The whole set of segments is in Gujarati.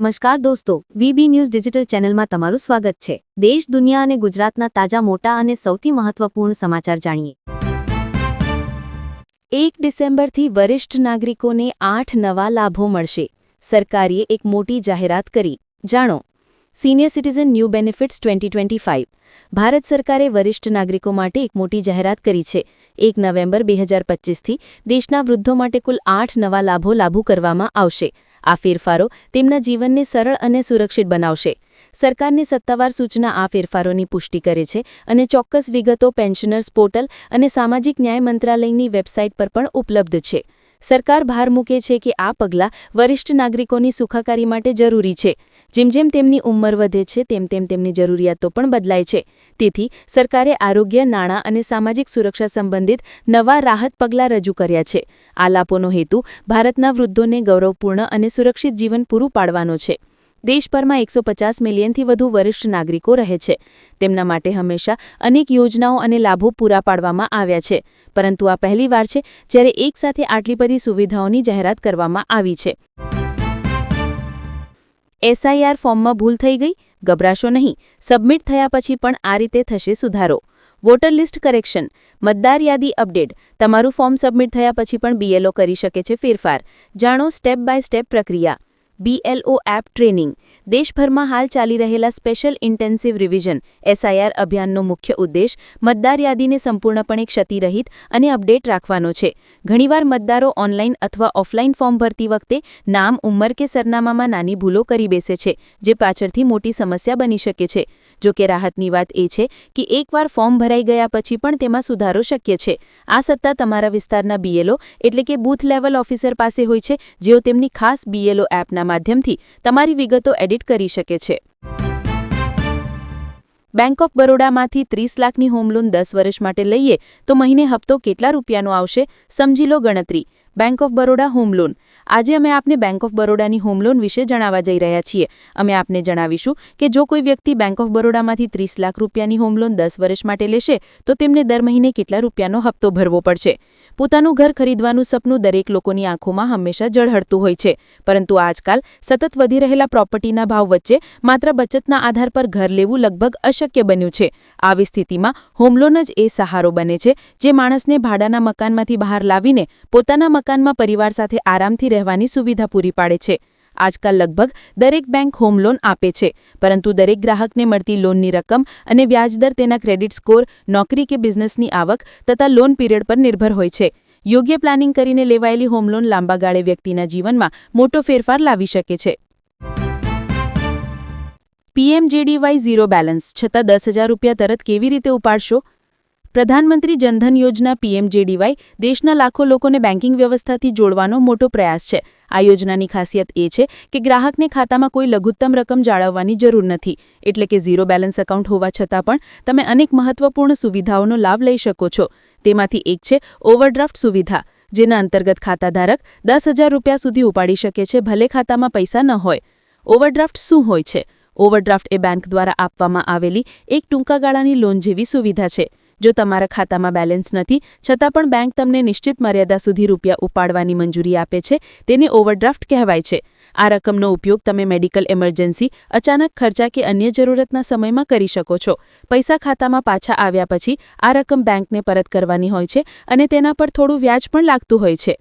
નમસ્કાર દોસ્તો, વીબી ન્યૂઝ ડિજિટલ ચેનલમાં તમારું સ્વાગત છે. દેશ, દુનિયા અને ગુજરાતના તાજા મોટા અને સૌથી મહત્વપૂર્ણ સમાચાર જાણીએ. એક ડિસેમ્બરથી વરિષ્ઠ નાગરિકોને આઠ નવા લાભો મળશે. સરકારે એક મોટી જાહેરાત કરી. જાણો, senior citizen new benefits twenty five Bharat સરકારે વરિષ્ઠ નાગરિકો માટે એક મોટી જાહેરાત કરી છે. એક નવેમ્બર બે હજાર પચીસથી દેશના વૃદ્ધો માટે કુલ આઠ નવા લાભો લાગુ કરવામાં આવશે. આ ફેરફારો તેમના જીવનને સરળ અને સુરક્ષિત બનાવશે. સરકારની સત્તાવાર સૂચના આ ફેરફારોની પુષ્ટિ કરે છે અને ચોક્કસ વિગતો, પેન્શનર્સ પોર્ટલ અને સામાજિક ન્યાય મંત્રાલયની વેબસાઇટ પર પણ ઉપલબ્ધ છે. સરકાર ભાર મૂકે છે કે આ પગલાં વરિષ્ઠ નાગરિકોની સુખાકારી માટે જરૂરી છે. જેમ જેમ તેમની ઉંમર વધે છે, તેમ તેમ તેમની જરૂરિયાતો પણ બદલાય છે. તેથી, સરકારે આરોગ્ય, નાણાં અને સામાજિક સુરક્ષા સંબંધિત નવા રાહત પગલાં રજૂ કર્યા છે. આ લાભોનો હેતુ ભારતના વૃદ્ધોને ગૌરવપૂર્ણ અને સુરક્ષિત જીવન પૂરું પાડવાનો છે. દેશભરમાં એકસો પચાસ મિલિયનથી વધુ વરિષ્ઠ નાગરિકો રહે છે. તેમના માટે હંમેશા અનેક યોજનાઓ અને લાભો પૂરા પાડવામાં આવ્યા છે. પરંતુ આ પહેલીવાર છે જ્યારે એકસાથે આટલી બધી સુવિધાઓની જાહેરાત કરવામાં આવી છે. એસઆઈઆર ફોર્મમાં ભૂલ થઈ ગઈ? ગભરાશો નહીં. સબમિટ થયા પછી પણ આ રીતે થશે સુધારો. વોટર લિસ્ટ કરેક્શન, મતદાર યાદી અપડેટ, તમારું ફોર્મ સબમિટ થયા પછી પણ બીએલઓ કરી શકે છે ફેરફાર. જાણો સ્ટેપ બાય સ્ટેપ પ્રક્રિયા. બીએલઓ એપ ટ્રેનિંગ દેશભરમાં હાલ ચાલી રહેલા સ્પેશિયલ ઇન્ટેન્સિવ રિવિઝન એસઆઈઆર અભિયાનનો મુખ્ય ઉદ્દેશ મતદાર યાદીને સંપૂર્ણપણે ક્ષતિરહિત અને અપડેટ રાખવાનો છે. ઘણીવાર મતદારો ઓનલાઈન અથવા ઓફલાઈન ફોર્મ ભરતી વખતે નામ, ઉંમર કે સરનામામાં નાની ભૂલો કરી બેસે છે, જે પાછળથી મોટી સમસ્યા બની શકે છે. જો કે રાહતની વાત એ છે કે એકવાર ફોર્મ ભરાઈ ગયા પછી પણ તેમાં સુધારો શક્ય છે. આ સત્તા તમારા વિસ્તારના બીએલઓ એટલે કે બૂથ લેવલ ઓફિસર પાસે હોય છે, જેઓ તેમની ખાસ બીએલઓ એપના માધ્યમથી તમારી વિગતો એડિટ કરી શકે છે. બેંક ઓફ બરોડામાંથી ત્રીસ લાખની હોમ લોન દસ વર્ષ માટે લઈએ તો મહિને હપ્તો કેટલા રૂપિયાનો આવશે, સમજી લો ગણતરી. Bank of Baroda home loan. આજે અમે આપને બેંક ઓફ બરોડાની હોમ લોન વિશે જણાવવા જઈ રહ્યા છીએ. અમે આપને જણાવીશું કે જો કોઈ વ્યક્તિ બેંક ઓફ બરોડામાંથી ત્રીસ લાખ રૂપિયાની હોમ લોન દસ વર્ષ માટે લેશે, તો તેમને દર મહિને કેટલા રૂપિયાનો હપ્તો ભરવો પડશે. પોતાનું ઘર ખરીદવાનું સપનું દરેક લોકોની આંખોમાં હંમેશા જળહળતું હોય છે. પરંતુ આજકાલ સતત વધી રહેલા પ્રોપર્ટીના ભાવ વચ્ચે માત્ર બચતના આધાર પર ઘર લેવું લગભગ અશક્ય બન્યું છે. આવી સ્થિતિમાં હોમલોન જ એ સહારો બને છે જે માણસને ભાડાના મકાનમાંથી બહાર લાવીને પોતાના મકાનમાં પરિવાર સાથે આરામથી રહેવાની સુવિધા પૂરી પાડે છે. આજકાલ લગભગ દરેક બેંક હોમ લોન આપે છે, પરંતુ દરેક ગ્રાહકને મળતી લોનની રકમ અને વ્યાજદર તેના ક્રેડિટ સ્કોર, નોકરી કે બિઝનેસની આવક તથા લોન પીરિયડ પર નિર્ભર હોય છે. યોગ્ય પ્લાનિંગ કરીને લેવાયેલી હોમ લોન લાંબા ગાળે વ્યક્તિના જીવનમાં મોટો ફેરફાર લાવી શકે છે. પીએમજેડીવાય ઝીરો બેલેન્સ છતાં દસ હજાર રૂપિયા તરત કેવી રીતે ઉપાડશો? પ્રધાનમંત્રી જનધન યોજના પીએમજેડીવાય દેશના લાખો લોકોને બેન્કિંગ વ્યવસ્થાથી જોડવાનો મોટો પ્રયાસ છે. આ યોજનાની ખાસિયત એ છે કે ગ્રાહકને ખાતામાં કોઈ લઘુત્તમ રકમ જાળવવાની જરૂર નથી. એટલે કે ઝીરો બેલેન્સ એકાઉન્ટ હોવા છતાં પણ તમે અનેક મહત્વપૂર્ણ સુવિધાઓનો લાભ લઈ શકો છો. તેમાંથી એક છે ઓવરડ્રાફ્ટ સુવિધા, જેના અંતર્ગત ખાતાધારક દસ હજાર રૂપિયા સુધી ઉપાડી શકે છે ભલે ખાતામાં પૈસા ન હોય. ઓવરડ્રાફ્ટ શું હોય છે? ઓવરડ્રાફ્ટ એ બેંક દ્વારા આપવામાં આવેલી એક ટૂંકા ગાળાની લોન જેવી સુવિધા છે. જો તમારા ખાતામાં બેલેન્સ નથી, છતાં પણ બેંક તમને નિશ્ચિત મર્યાદા સુધી રૂપિયા ઉપાડવાની મંજૂરી આપે છે, તેને ઓવરડ્રાફ્ટ કહેવાય છે. આ રકમનો ઉપયોગ તમે મેડિકલ એમરજન્સી અચાનક ખર્ચા કે અન્ય જરૂરતના સમયમાં કરી શકો છો. પૈસા ખાતામાં પાછા આવ્યા પછી આ રકમ બેંકને પરત કરવાની હોય છે અને તેના પર થોડું વ્યાજ પણ લાગતું હોય છે.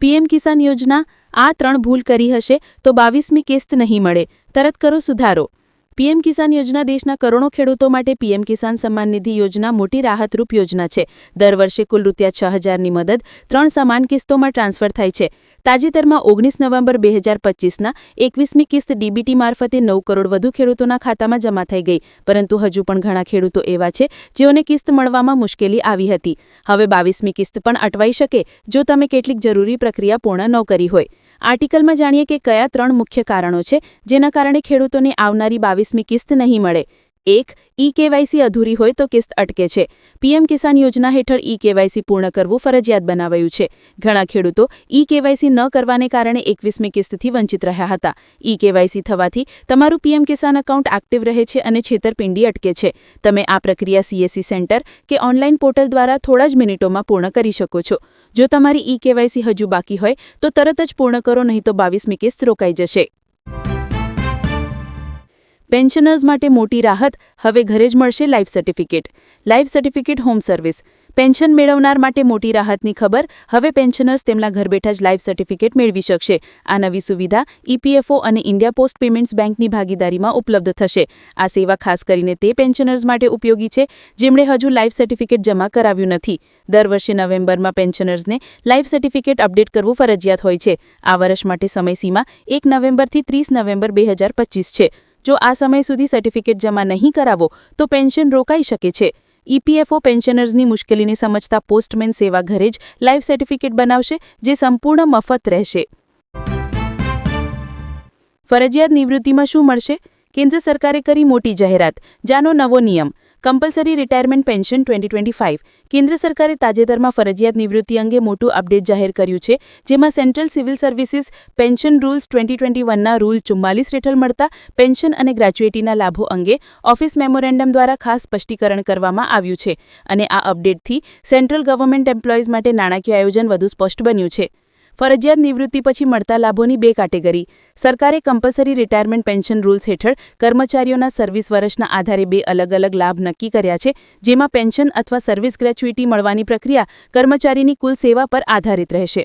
પીએમ કિસાન યોજના, આ ત્રણ ભૂલ કરી હશે તો બાવીસમી કિસ્ત નહીં મળે. તરત કરો સુધારો. પીએમ કિસાન યોજના દેશના કરોડો ખેડૂતો માટે પીએમ કિસાન સન્માન નિધિ યોજના મોટી રાહતરૂપ યોજના છે. દર વર્ષે કુલ રૂપિયા છ હજારની મદદ ત્રણ સમાન કિસ્તોમાં ટ્રાન્સફર થાય છે. તાજેતરમાં ઓગણીસ નવેમ્બર બે હજાર પચીસના એકવીસમી કિસ્ત ડીબીટી મારફતે નવ કરોડ વધુ ખેડૂતોના ખાતામાં જમા થઈ ગઈ. પરંતુ હજુ પણ ઘણા ખેડૂતો એવા છે, જેઓને કિસ્ત મળવામાં મુશ્કેલી આવી હતી. હવે બાવીસમી કિસ્ત પણ અટવાઈ શકે, જો તમે કેટલીક જરૂરી પ્રક્રિયા પૂર્ણ ન કરી હોય. આર્ટિકલમાં જાણીએ કે કયા ત્રણ મુખ્ય કારણો છે, જેના કારણે ખેડૂતોને આવનારી બાવીસમી કિસ્ત નહીં મળે. એક, ઈ કેવાયસી અધૂરી હોય તો કિસ્ત અટકે છે. પીએમ કિસાન યોજના હેઠળ ઈ કેવાયસી પૂર્ણ કરવું ફરજિયાત બનાવાયું છે. ઘણા ખેડૂતો ઈ કેવાયસી ન કરવાને કારણે એકવીસમી કિસ્તથી વંચિત રહ્યા હતા. ઈ કેવાયસી થવાથી તમારું પીએમ કિસાન એકાઉન્ટ એક્ટિવ રહે છે અને છેતરપિંડી અટકે છે. તમે આ પ્રક્રિયા સીએસસી સેન્ટર કે ઓનલાઈન પોર્ટલ દ્વારા થોડા જ મિનિટોમાં પૂર્ણ કરી શકો છો. જો તમારી ઈ કેવાયસી હજુ બાકી હોય, તો તરત જ પૂર્ણ કરો, નહીં તો બાવીસમી કિસ્ત રોકાઈ જશે. પેન્શનર્સ માટે મોટી રાહત, હવે ઘરે જ મળશે life certificate. Life certificate home service. Pension મેળવનાર માટે મોટી રાહતની ખબર. હવે પેન્શનર્સ તેમના ઘર બેઠા જ લાઈફ સર્ટિફિકેટ મેળવી શકશે. આ નવી સુવિધા ઈપીએફઓ અને ઇન્ડિયા પોસ્ટ પેમેન્ટ્સ બેંકની ભાગીદારીમાં ઉપલબ્ધ થશે. આ સેવા ખાસ કરીને તે પેન્શનર્સ માટે ઉપયોગી છે, જેમણે હજુ લાઈફ સર્ટિફિકેટ જમા કરાવ્યું નથી. દર વર્ષે નવેમ્બરમાં પેન્શનર્સને લાઈફ સર્ટિફિકેટ અપડેટ કરવું ફરજિયાત હોય છે. આ વર્ષ માટે સમયસીમા એક નવેમ્બરથી ત્રીસ નવેમ્બર બે છે. જો આ સમય સુધી સર્ટિફિકેટ જમા નહીં કરાવો, તો પેન્શન રોકાઈ શકે છે. ઈપીએફઓ પેન્શનર્સની મુશ્કેલીને સમજતા પોસ્ટમેન સેવા ઘરે જ લાઈફ સર્ટિફિકેટ બનાવશે, જે સંપૂર્ણ મફત રહેશે. ફરજિયાત નિવૃત્તિમાં શું મળશે? કેન્દ્ર સરકારે કરી મોટી જાહેરાત. જાનો નવો નિયમ. Compulsory retirement pension twenty twenty five કેન્દ્ર સરકારે તાજેતરમાં ફરજિયાત નિવૃત્તિ અંગે મોટું અપડેટ જાહેર કર્યું છે, જેમાં central civil services pension rules twenty twenty વનના rule ચુમ્માલીસ હેઠળ મળતા પેન્શન અને ગ્રેચ્યુએટીના લાભો અંગે ઓફિસ મેમોરેન્ડમ દ્વારા ખાસ સ્પષ્ટીકરણ કરવામાં આવ્યું છે. અને આ અપડેટથી સેન્ટ્રલ ગવર્મેન્ટ એમ્પ્લોઈઝ માટે નાણાકીય આયોજન વધુ સ્પષ્ટ બન્યું છે. ફરજિયાત નિવૃત્તિ પછી મળતા લાભોની બે કેટેગરી સરકારે કમ્પલસરી રિટાયરમેન્ટ પેન્શન રૂલ્સ હેઠળ કર્મચારીઓના સર્વિસ વર્ષના આધારે બે અલગ અલગ લાભ નક્કી કર્યા છે, જેમાં પેન્શન અથવા સર્વિસ ગ્રેચ્યુટી મળવાની પ્રક્રિયા કર્મચારીની કુલ સેવા પર આધારિત રહેશે.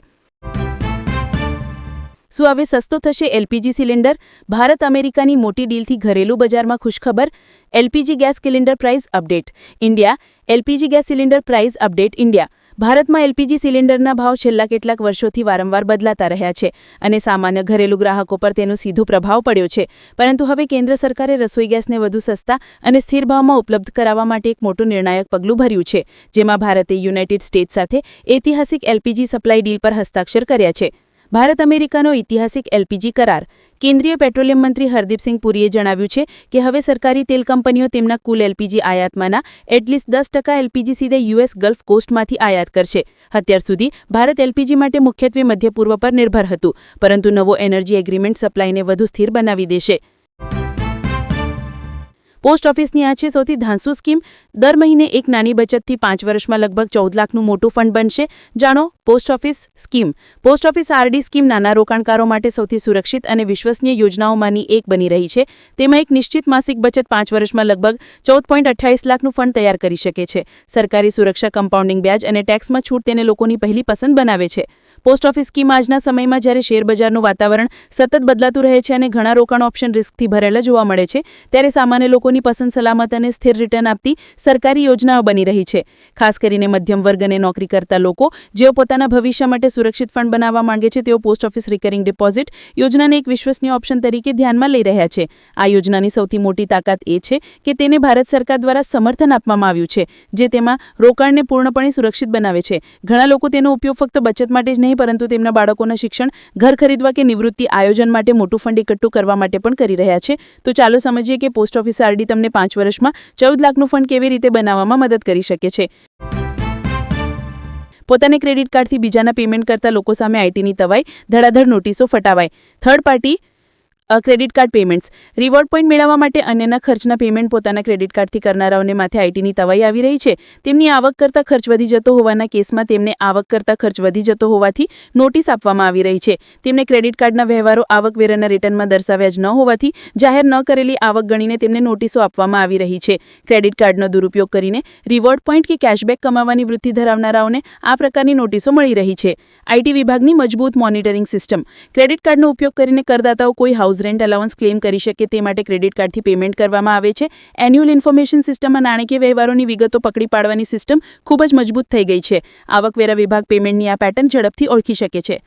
શું હવે સસ્તો થશે એલપીજી સિલિન્ડર? ભારત અમેરિકાની મોટી ડીલથી ઘરેલું બજારમાં ખુશખબર? LPG gas cylinder price update. India, LPG gas cylinder price update India. ભારતમાં એલપીજી સિલિન્ડરના ભાવ છેલ્લા કેટલાક વર્ષોથી વારંવાર બદલાતા રહ્યા છે અને સામાન્ય ઘરેલુ ગ્રાહકો પર તેનો સીધો પ્રભાવ પડ્યો છે. પરંતુ હવે કેન્દ્ર સરકારે રસોઈ ગેસને વધુ સસ્તા અને સ્થિર ભાવમાં ઉપલબ્ધ કરાવવા માટે એક મોટું નિર્ણાયક પગલું ભર્યું છે, જેમાં ભારતે યુનાઇટેડ સ્ટેટ્સ સાથે ઐતિહાસિક એલપીજી સપ્લાય ડીલ પર હસ્તાક્ષર કર્યા છે. ભારત અમેરિકાનો ઐતિહાસિક એલપીજી કરાર. કેન્દ્રીય પેટ્રોલિયમ મંત્રી હરદીપસિંહ પુરીએ જણાવ્યું છે કે હવે સરકારી તેલ કંપનીઓ તેમના કુલ એલપીજી આયાતમાંના એટલીસ્ટ દસ ટકા એલપીજી સીધે યુએસ ગલ્ફ કોસ્ટમાંથી આયાત કરશે. અત્યાર સુધી ભારત એલપીજી માટે મુખ્યત્વે મધ્ય પૂર્વ પર નિર્ભર હતું, પરંતુ નવો એનર્જી એગ્રીમેન્ટ સપ્લાયને વધુ સ્થિર બનાવી દેશે. પોસ્ટ ઓફિસની આ છે સૌથી ધાંસુ સ્કીમ. દર મહિને એક નાની બચતથી પાંચ વર્ષમાં લગભગ ચૌદ લાખનું મોટું ફંડ બનશે. જાણો, post office scheme. Post office RD scheme નાના રોકાણકારો માટે સૌથી સુરક્ષિત અને વિશ્વસનીય યોજનાઓમાંની એક બની રહી છે. તેમાં એક નિશ્ચિત માસિક બચત પાંચ વર્ષમાં લગભગ ચૌદ પોઈન્ટ અઠ્યાવીસ લાખનું ફંડ તૈયાર કરી શકે છે. સરકારી સુરક્ષા કમ્પાઉન્ડિંગ વ્યાજ અને ટેક્સમાં છૂટ તેને લોકોની પહેલી પસંદ બનાવે છે. પોસ્ટ ઓફિસ સ્કીમ આજના સમયમાં જ્યારે શેરબજારનું વાતાવરણ સતત બદલાતું રહે છે અને ઘણા રોકાણ ઓપ્શન રિસ્કથી ભરેલા જોવા મળે છે, ત્યારે સામાન્ય લોકોની પસંદ સલામત અને સ્થિર રિટર્ન આપતી સરકારી યોજનાઓ બની રહી છે. ખાસ કરીને મધ્યમ વર્ગ અને નોકરી કરતા લોકો, જેઓ પોતાના ભવિષ્ય માટે સુરક્ષિત ફંડ બનાવવા માંગે છે, તેઓ પોસ્ટ ઓફિસ રિકરિંગ ડિપોઝિટ યોજનાને એક વિશ્વસનીય ઓપ્શન તરીકે ધ્યાનમાં લઈ રહ્યા છે. આ યોજનાની સૌથી મોટી તાકાત એ છે કે તેને ભારત સરકાર દ્વારા સમર્થન આપવામાં આવ્યું છે, જે તેમાં રોકાણને પૂર્ણપણે સુરક્ષિત બનાવે છે. ઘણા લોકો તેનો ઉપયોગ ફક્ત બચત માટે જ નહીં પરંતુ તેમના બાળકોના શિક્ષણ, ઘર ખરીદવા કે નિવૃત્તિ આયોજન માટે મોટું ફંડ એકઠું કરવા માટે પણ કરી રહ્યા છે. તો ચાલો સમજીએ કે પોસ્ટ ઓફિસ આરડી તમને પાંચ વર્ષમાં ચૌદ લાખનું ફંડ કેવી રીતે બનાવવામાં મદદ કરી શકે છે. પોતાને ક્રેડિટ કાર્ડથી બીજાના પેમેન્ટ કરતા લોકો સામે આઈટીની તવાઈ, ધડાધડ નોટિસો ફટાવાય third party credit card payments reward point મેળવવા માટે અન્યના ખર્ચના પેમેન્ટ પોતાના ક્રેડિટ કાર્ડથી કરનારાઓને માથે આઈટીની તવાઈ આવી રહી છે. તેમની આવક કરતાં ખર્ચ વધી જતો હોવાના કેસમાં તેમને આવક કરતાં ખર્ચ વધી જતો હોવાથી નોટિસ આપવામાં આવી રહી છે. તેમને ક્રેડિટ કાર્ડના વ્યવહારો આવકવેરાના રિટર્નમાં દર્શાવ્યા જ ન હોવાથી જાહેર ન કરેલી આવક ગણીને તેમને નોટિસો આપવામાં આવી રહી છે. ક્રેડિટ કાર્ડનો દુરુપયોગ કરીને રિવોર્ડ પોઈન્ટ કે કેશબેક કમાવાની વૃત્તિ ધરાવનારાઓને આ પ્રકારની નોટિસો મળી રહી છે. આઈટી વિભાગની મજબૂત મોનિટરિંગ સિસ્ટમ ક્રેડિટ કાર્ડનો ઉપયોગ કરીને કરદાતાઓ કોઈ હાઉસ રેન્ટ અલાઉન્સ ક્લેમ કરી શકે તે માટે ક્રેડિટ કાર્ડથી પેમેન્ટ કરવામાં આવે છે. એન્યુઅલ ઇન્ફોર્મેશન સિસ્ટમમાં નાણાકીય વ્યવહારોની વિગતો પકડી પાડવાની સિસ્ટમ ખૂબ જ મજબૂત થઈ ગઈ છે. આવકવેરા વિભાગ પેમેન્ટની આ પેટર્ન ઝડપથી ઓળખી શકે છે.